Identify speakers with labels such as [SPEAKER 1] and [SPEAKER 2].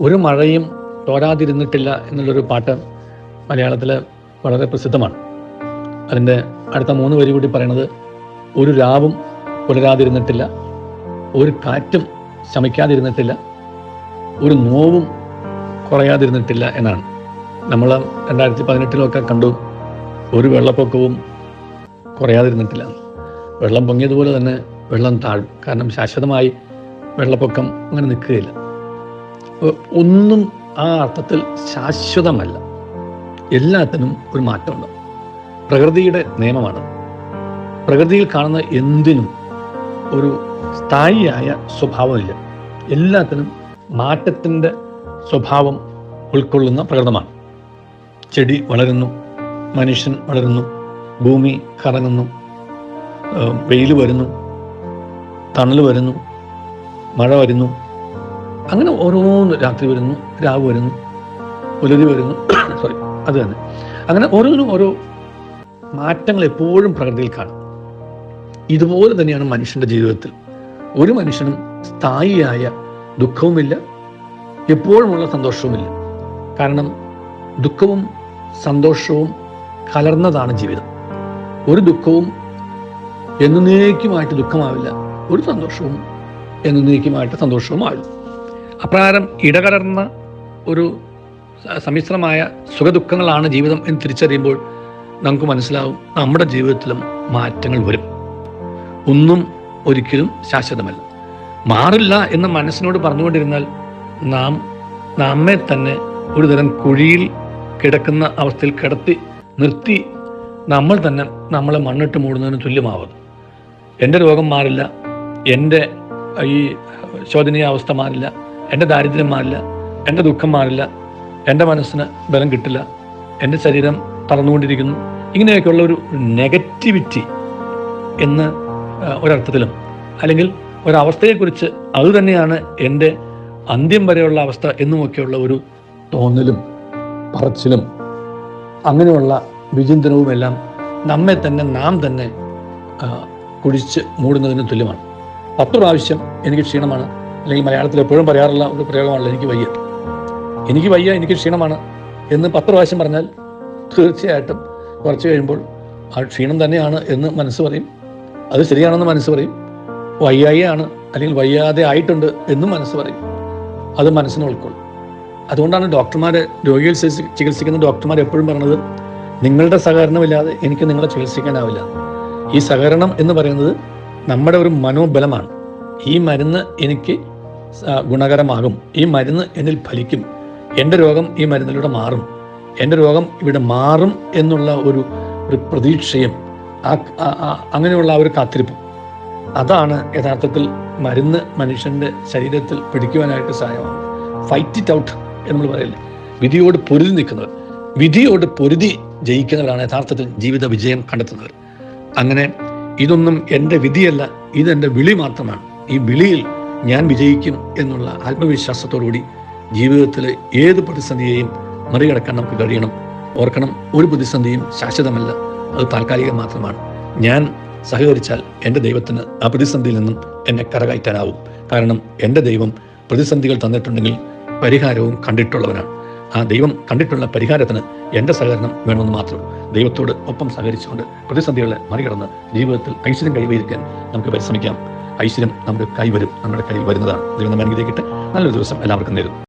[SPEAKER 1] ഒരു മഴയും തോരാതിരുന്നിട്ടില്ല എന്നുള്ളൊരു പാട്ട് മലയാളത്തിൽ വളരെ പ്രസിദ്ധമാണ്. അതിന്റെ അടുത്ത മൂന്ന് വരി കൂടി പറയണത് ഒരു രാവും പുലരാതിരുന്നിട്ടില്ല ഒരു കാറ്റും ശമിക്കാതിരുന്നിട്ടില്ല ഒരു നോവും കുറയാതിരുന്നിട്ടില്ല എന്നാണ്. നമ്മൾ രണ്ടായിരത്തി പതിനെട്ടിലൊക്കെ കണ്ടു ഒരു വെള്ളപ്പൊക്കവും കുറയാതിരുന്നിട്ടില്ല. വെള്ളം പൊങ്ങിയതുപോലെ തന്നെ വെള്ളം താഴും. കാരണം ശാശ്വതമായി വെള്ളപ്പൊക്കം അങ്ങനെ നിൽക്കുകയില്ല. ഒന്നും ആ അർത്ഥത്തിൽ ശാശ്വതമല്ല. എല്ലാത്തിനും ഒരു മാറ്റമുണ്ട്. പ്രകൃതിയുടെ നിയമമാണ്. പ്രകൃതിയിൽ കാണുന്ന എന്തിനും ഒരു സ്ഥായിയായ സ്വഭാവമില്ല. എല്ലാത്തിനും മാറ്റത്തിന്റെ സ്വഭാവം ഉൾക്കൊള്ളുന്ന പ്രകൃതമാണ്. ചെടി വളരുന്നു മനുഷ്യൻ വളരുന്നു ഭൂമി കറങ്ങുന്നു വെയിൽ വരുന്നു തണൽ വരുന്നു മഴ വരുന്നു അങ്ങനെ ഓരോന്ന് രാത്രി വരുന്നു രാവ് വരുന്നു പുലരി വരുന്നു സോറി അത് തന്നെ. അങ്ങനെ ഓരോന്നും ഓരോ മാറ്റങ്ങൾ എപ്പോഴും പ്രകൃതിയിൽ കാണും. ഇതുപോലെ തന്നെയാണ് മനുഷ്യന്റെ ജീവിതത്തിൽ. ഒരു മനുഷ്യനും സ്ഥായിയായ ദുഃഖവുമില്ല എപ്പോഴുമുള്ള സന്തോഷവുമില്ല. കാരണം ദുഃഖവും സന്തോഷവും കലർന്നതാണ് ജീവിതം. ഒരു ദുഃഖവും എന്നേക്കുമായിട്ട് ദുഃഖമാവില്ല ഒരു സന്തോഷവും എന്നേക്കുമായിട്ട് സന്തോഷവുമാവില്ല. അപ്രകാരം ഇടകലർന്ന ഒരു സമ്മിശ്രമായ സുഖദുഃഖങ്ങളാണ് ജീവിതം എന്ന് തിരിച്ചറിയുമ്പോൾ നമുക്ക് മനസ്സിലാവും നമ്മുടെ ജീവിതത്തിലും മാറ്റങ്ങൾ വരും. ഒന്നും ഒരിക്കലും ശാശ്വതമല്ല. മാറില്ല എന്ന് മനസ്സിനോട് പറഞ്ഞുകൊണ്ടിരുന്നാൽ നാം നമ്മെ തന്നെ ഒരു തരം കുഴിയിൽ കിടക്കുന്ന അവസ്ഥയിൽ കിടത്തി നിർത്തി നമ്മൾ തന്നെ നമ്മളെ മണ്ണിട്ട് മൂടുന്നതിന് തുല്യമാവും. എന്റെ രോഗം മാറില്ല. എന്റെ ഈ ശോധനീയ അവസ്ഥ മാറില്ല. എന്റെ ദാരിദ്ര്യം മാറില്ല എന്റെ ദുഃഖം മാറില്ല എന്റെ മനസ്സിന് ബലം കിട്ടില്ല എന്റെ ശരീരം തളർന്നുകൊണ്ടിരിക്കുന്നു. ഇങ്ങനെയൊക്കെയുള്ള ഒരു നെഗറ്റിവിറ്റി എന്ന് ഒരർത്ഥത്തിലും അല്ലെങ്കിൽ ഒരവസ്ഥയെക്കുറിച്ച് അത് തന്നെയാണ് എന്റെ അന്ത്യം വരെയുള്ള അവസ്ഥ എന്നുമൊക്കെയുള്ള ഒരു തോന്നലും പറച്ചിലും അങ്ങനെയുള്ള വിചിന്തനവും എല്ലാം നമ്മെ തന്നെ നാം തന്നെ കുഴിച്ച് മൂടുന്നതിന് തുല്യമാണ്. പത്ത് പ്രാവശ്യം എനിക്ക് ക്ഷീണമാണ്. അല്ലെങ്കിൽ മലയാളത്തിൽ എപ്പോഴും പറയാറുള്ള ഒരു പ്രയോഗമാണല്ലോ എനിക്ക് വയ്യ. എനിക്ക് വയ്യ എനിക്ക് ക്ഷീണമാണ് എന്ന് പത്ത് പ്രാവശ്യം പറഞ്ഞാൽ തീർച്ചയായിട്ടും കുറച്ച് കഴിയുമ്പോൾ ആ ക്ഷീണം തന്നെയാണ് എന്ന് മനസ്സ് പറയും. അത് ശരിയാണെന്ന് മനസ്സ് പറയും. വയ്യായിയാണ് അല്ലെങ്കിൽ വയ്യാതെ ആയിട്ടുണ്ട് എന്നും മനസ്സ് പറയും. അത് മനസ്സിന് ഉൾക്കൊള്ളും. അതുകൊണ്ടാണ് ഡോക്ടർമാർ രോഗികൾ ചികിത്സിക്കുന്ന ഡോക്ടർമാർ എപ്പോഴും പറയുന്നത് നിങ്ങളുടെ സഹകരണമില്ലാതെ എനിക്ക് നിങ്ങളെ ചികിത്സിക്കാനാവില്ല. ഈ സഹകരണം എന്ന് പറയുന്നത് നമ്മുടെ ഒരു മനോബലമാണ്. ഈ മരുന്ന് എനിക്ക് ഗുണകരമാകും. ഈ മരുന്ന് എന്നിൽ ഫലിക്കും. എന്റെ രോഗം ഈ മരുന്നിലൂടെ മാറും. എന്റെ രോഗം ഇവിടെ മാറും എന്നുള്ള ഒരു ഒരു പ്രതീക്ഷയും അങ്ങനെയുള്ള ആ ഒരു കാത്തിരിപ്പും. അതാണ് യഥാർത്ഥത്തിൽ മരുന്ന് മനുഷ്യന്റെ ശരീരത്തിൽ പിടിക്കുവാനായിട്ട് സഹായമാകുന്നത്. ഫൈറ്റ് ഇറ്റ് ഔട്ട് എന്ന് നമ്മൾ പറയില്ലേ? വിധിയോട് പൊരുതി നിൽക്കുന്നവർ വിധിയോട് പൊരുതി ജയിക്കുന്നവരാണ് യഥാർത്ഥത്തിൽ ജീവിത വിജയം കണ്ടെത്തുന്നവർ. അങ്ങനെ ഇതൊന്നും എന്റെ വിധിയല്ല ഇതെന്റെ വിളി മാത്രമാണ്. ഈ വിളിയിൽ ഞാൻ വിജയിക്കും എന്നുള്ള ആത്മവിശ്വാസത്തോടുകൂടി ജീവിതത്തിലെ ഏത് പ്രതിസന്ധിയെയും മറികടക്കാൻ നമുക്ക് കഴിയണം. ഓർക്കണം ഒരു പ്രതിസന്ധിയും ശാശ്വതമല്ല. അത് താൽക്കാലികം മാത്രമാണ്. ഞാൻ സഹകരിച്ചാൽ എന്റെ ദൈവത്തിന് ആ പ്രതിസന്ധിയിൽ നിന്നും എന്നെ കരകയറ്റാനാവും. കാരണം എന്റെ ദൈവം പ്രതിസന്ധികൾ തന്നിട്ടുണ്ടെങ്കിൽ പരിഹാരവും കണ്ടിട്ടുള്ളവനാണ്. ആ ദൈവം കണ്ടിട്ടുള്ള പരിഹാരത്തിന് എന്റെ സഹകരണം വേണമെന്ന് മാത്രം. ദൈവത്തോട് ഒപ്പം സഹകരിച്ചുകൊണ്ട് പ്രതിസന്ധികളെ മറികടന്ന് ജീവിതത്തിൽ ഐശ്വര്യം കൈവരിക്കാൻ നമുക്ക് പരിശ്രമിക്കാം. ഐശ്വര്യം നമ്മുടെ കൈ വരും നമ്മുടെ കയ്യിൽ വരുന്നതാണ്. ദൈവം നമ്മെ അനുഗ്രഹിക്കട്ടെ. നല്ലൊരു ദിവസം എല്ലാവർക്കും നേരുന്നു.